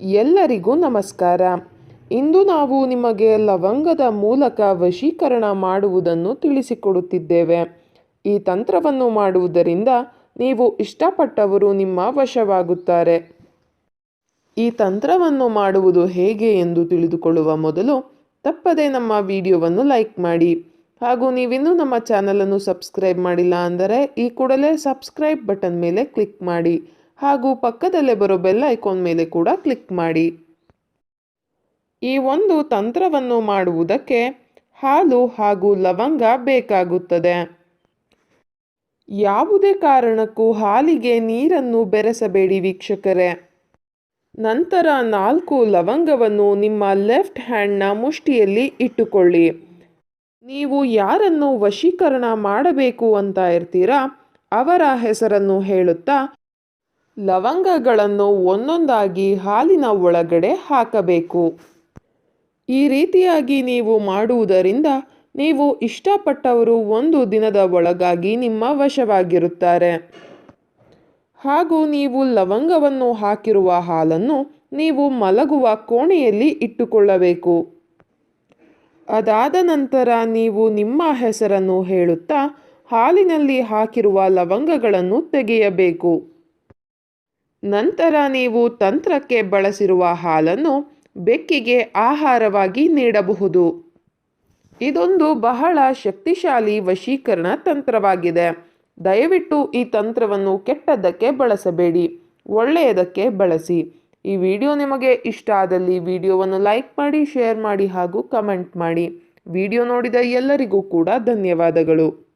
ಎಲ್ಲರಿಗೂ ನಮಸ್ಕಾರ. ಇಂದು ನಾವು ನಿಮಗೆ ಲವಂಗದ ಮೂಲಕ ವಶೀಕರಣ ಮಾಡುವುದನ್ನು ತಿಳಿಸಿಕೊಡುತ್ತಿದ್ದೇವೆ. ಈ ತಂತ್ರವನ್ನು ಮಾಡುವುದರಿಂದ ನೀವು ಇಷ್ಟಪಟ್ಟವರು ನಿಮ್ಮ ವಶವಾಗುತ್ತಾರೆ. ಈ ತಂತ್ರವನ್ನು ಮಾಡುವುದು ಹೇಗೆ ಎಂದು ತಿಳಿದುಕೊಳ್ಳುವ ಮೊದಲು ತಪ್ಪದೇ ನಮ್ಮ ವಿಡಿಯೋವನ್ನು ಲೈಕ್ ಮಾಡಿ. ಹಾಗೂ ನೀವಿನ್ನೂ ನಮ್ಮ ಚಾನಲನ್ನು ಸಬ್ಸ್ಕ್ರೈಬ್ ಮಾಡಿಲ್ಲ ಅಂದರೆ ಈ ಕೂಡಲೇ ಸಬ್ಸ್ಕ್ರೈಬ್ ಬಟನ್ ಮೇಲೆ ಕ್ಲಿಕ್ ಮಾಡಿ. ಹಾಗೂ ಪಕ್ಕದಲ್ಲೇ ಬರೋ ಬೆಲ್ ಐಕಾನ್ ಮೇಲೆ ಕೂಡ ಕ್ಲಿಕ್ ಮಾಡಿ. ಈ ಒಂದು ತಂತ್ರವನ್ನು ಮಾಡುವುದಕ್ಕೆ ಹಾಲು ಹಾಗೂ ಲವಂಗ ಬೇಕಾಗುತ್ತದೆ. ಯಾವುದೇ ಕಾರಣಕ್ಕೂ ಹಾಲಿಗೆ ನೀರನ್ನು ಬೆರೆಸಬೇಡಿ ವೀಕ್ಷಕರೇ. ನಂತರ ನಾಲ್ಕು ಲವಂಗವನ್ನು ನಿಮ್ಮ ಲೆಫ್ಟ್ ಹ್ಯಾಂಡ್ನ ಮುಷ್ಟಿಯಲ್ಲಿ ಇಟ್ಟುಕೊಳ್ಳಿ. ನೀವು ಯಾರನ್ನು ವಶೀಕರಣ ಮಾಡಬೇಕು ಅಂತ ಇರ್ತೀರಾ, ಅವರ ಹೆಸರನ್ನು ಹೇಳುತ್ತಾ ಲವಂಗಗಳನ್ನು ಒಂದೊಂದಾಗಿ ಹಾಲಿನ ಒಳಗಡೆ ಹಾಕಬೇಕು. ಈ ರೀತಿಯಾಗಿ ನೀವು ಮಾಡುವುದರಿಂದ ನೀವು ಇಷ್ಟಪಟ್ಟವರು ಒಂದು ದಿನದ ಒಳಗಾಗಿ ನಿಮ್ಮ ವಶವಾಗಿರುತ್ತಾರೆ. ಹಾಗೂ ನೀವು ಲವಂಗವನ್ನು ಹಾಕಿರುವ ಹಾಲನ್ನು ನೀವು ಮಲಗುವ ಕೋಣೆಯಲ್ಲಿ ಇಟ್ಟುಕೊಳ್ಳಬೇಕು. ಅದಾದ ನಂತರ ನೀವು ನಿಮ್ಮ ಹೆಸರನ್ನು ಹೇಳುತ್ತಾ ಹಾಲಿನಲ್ಲಿ ಹಾಕಿರುವ ಲವಂಗಗಳನ್ನು ತೆಗೆಯಬೇಕು. ನಂತರ ನೀವು ತಂತ್ರಕ್ಕೆ ಬಳಸಿರುವ ಹಾಲನ್ನು ಬೆಕ್ಕಿಗೆ ಆಹಾರವಾಗಿ ನೀಡಬಹುದು. ಇದೊಂದು ಬಹಳ ಶಕ್ತಿಶಾಲಿ ವಶೀಕರಣ ತಂತ್ರವಾಗಿದೆ. ದಯವಿಟ್ಟು ಈ ತಂತ್ರವನ್ನು ಕೆಟ್ಟದ್ದಕ್ಕೆ ಬಳಸಬೇಡಿ, ಒಳ್ಳೆಯದಕ್ಕೆ ಬಳಸಿ. ಈ ವಿಡಿಯೋ ನಿಮಗೆ ಇಷ್ಟ ಆದಲ್ಲಿ ವಿಡಿಯೋವನ್ನು ಲೈಕ್ ಮಾಡಿ, ಶೇರ್ ಮಾಡಿ ಹಾಗೂ ಕಮೆಂಟ್ ಮಾಡಿ. ವಿಡಿಯೋ ನೋಡಿದ ಎಲ್ಲರಿಗೂ ಕೂಡ ಧನ್ಯವಾದಗಳು.